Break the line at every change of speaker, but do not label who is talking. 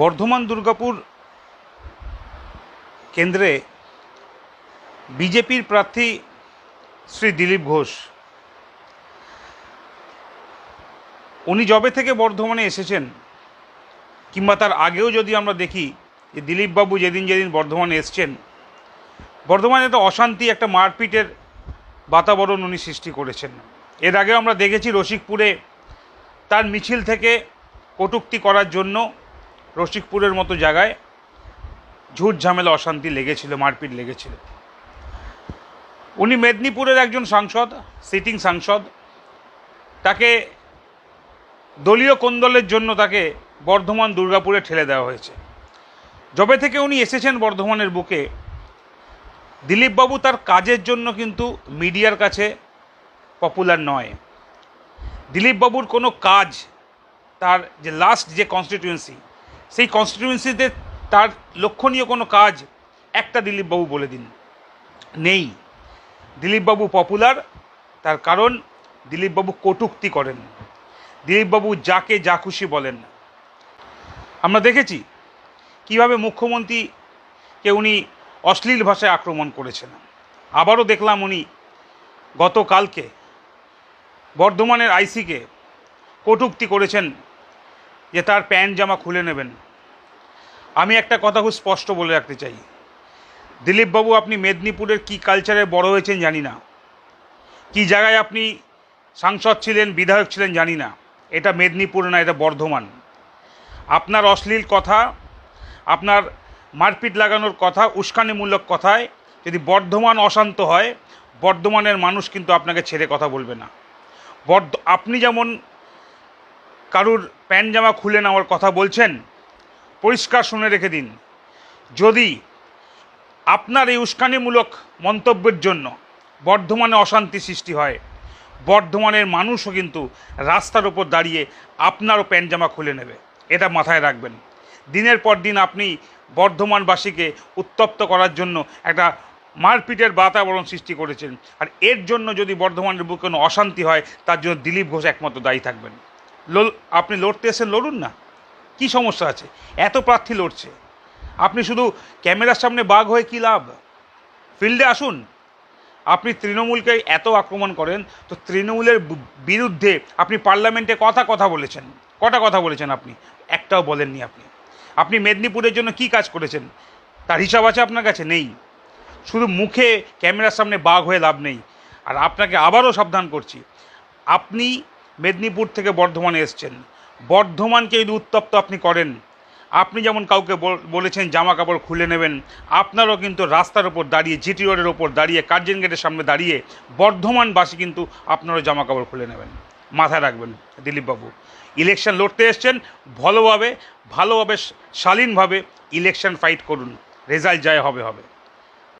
বর্ধমান দুর্গাপুর কেন্দ্রে বিজেপির প্রার্থী শ্রী দিলীপ ঘোষ। উনি জবে থেকে বর্ধমানে এসেছেন, কিংবা তার আগেও যদি আমরা দেখি যে দিলীপবাবু যেদিন যেদিন বর্ধমানে এসছেন, বর্ধমানে একটা অশান্তি একটা মারপিটের বাতাবরণ উনি সৃষ্টি করেছেন। এর আগেও আমরা দেখেছি রসিকপুরে তার মিছিল থেকে কটূক্তি করার জন্য রসিকপুরের মতো জায়গায় ঝুট ঝামেলা, অশান্তি লেগেছিল, মারপিট লেগেছিল। উনি মেদিনীপুরের একজন সাংসদ, সিটিং সাংসদ। তাকে দলীয় কোন্দলের জন্য তাকে বর্ধমান, দুর্গাপুরে ঠেলে দেওয়া হয়েছে। যবে থেকে উনি এসেছেন বর্ধমানের বুকে, দিলীপবাবু তার কাজের জন্য কিন্তু মিডিয়ার কাছে পপুলার নয়। দিলীপবাবুর কোনো কাজ, তার যে লাস্ট যে কনস্টিটিউয়েন্সি সেই কনস্টিটিউয়েন্সিতে তার লক্ষণীয় কোনো কাজ একটা দিলীপবাবু বলে দিন। নেই। দিলীপবাবু পপুলার তার কারণ দিলীপবাবু কটূক্তি করেন। দিলীপবাবু যাকে যা খুশি বলেন। আমরা দেখেছি কীভাবে মুখ্যমন্ত্রীকে উনি অশ্লীল ভাষায় আক্রমণ করেছেন। আবারও দেখলাম উনি গতকালকে বর্ধমানের আইসিকে কটূক্তি করেছেন যে তার প্যান্ট জামা খুলে নেবেন। আমি একটা কথা খুব স্পষ্ট বলে রাখতে চাই। দিলীপবাবু, আপনি মেদিনীপুরের কি কালচারে বড় হয়েছেন জানি না। কি জায়গায় আপনি সাংসদ ছিলেন, বিধায়ক ছিলেন জানি না। এটা মেদিনীপুর না, এটা বর্ধমান। আপনার অশ্লীল কথা, আপনার মারপিট লাগানোর কথা, উস্কানিমূলক কথায় যদি বর্ধমান অশান্ত হয়, বর্ধমানের মানুষ কিন্তু আপনাকে ছেড়ে কথা বলবে না। বর্ধ আপনি যেমন কারুর প্যান্ট জামা খুলে নেওয়ার কথা বলছেন, পরিষ্কার শুনে রেখে দিন। যদি আপনার এই উস্কানিমূলক মন্তব্যের জন্য বর্ধমানে অশান্তি সৃষ্টি হয়, বর্ধমানের মানুষও কিন্তু রাস্তার ওপর দাঁড়িয়ে আপনারও প্যান্ট জামা খুলে নেবে। এটা মাথায় রাখবেন। দিনের পর দিন আপনি বর্ধমানবাসীকে উত্তপ্ত করার জন্য একটা মারপিটের বাতাবরণ সৃষ্টি করেছেন। আর এর জন্য যদি বর্ধমানের বুকে কোনো অশান্তি হয়, তার জন্য দিলীপ ঘোষ একমাত্র দায়ী থাকবেন। আপনি লড়তে এসেছেন লড়ুন না। কি সমস্যা আছে? এত প্রার্থী লড়ছে। আপনি শুধু ক্যামেরার সামনে বাঘ হয়ে কী লাভ? ফিল্ডে আসুন। আপনি তৃণমূলকে এত আক্রমণ করেন, তো তৃণমূলের বিরুদ্ধে আপনি পার্লামেন্টে কথা কথা বলেছেন। কটা কথা বলেছেন আপনি? একটাও বলেননি আপনি। আপনি মেদিনীপুরের জন্য কি কাজ করেছেন? তার হিসাব আছে আপনার কাছে? নেই। শুধু মুখে ক্যামেরার সামনে বাঘ হয়ে লাভ নেই। আর আপনাকে আবারও সাবধান করছি। আপনি মেদিনীপুর থেকে বর্ধমানে এসছেন। বর্ধমানকে যদি উত্তপ্ত আপনি করেন, আপনি যেমন কাউকে বল- বলেছেন জামা কাপড় খুলে নেবেন, আপনারও কিন্তু রাস্তার ওপর দাঁড়িয়ে, জিটি রোডের ওপর দাঁড়িয়ে, কার্জন গেটের সামনে দাঁড়িয়ে বর্ধমানবাসী কিন্তু আপনারও জামা কাপড় খুলে নেবেন। মাথায় রাখবেন, দিলীপবাবু। ইলেকশন লড়তে এসছেন, ভালোভাবে ভালোভাবে, শালীনভাবে ইলেকশন ফাইট করুন। রেজাল্ট যায় হবে হবে।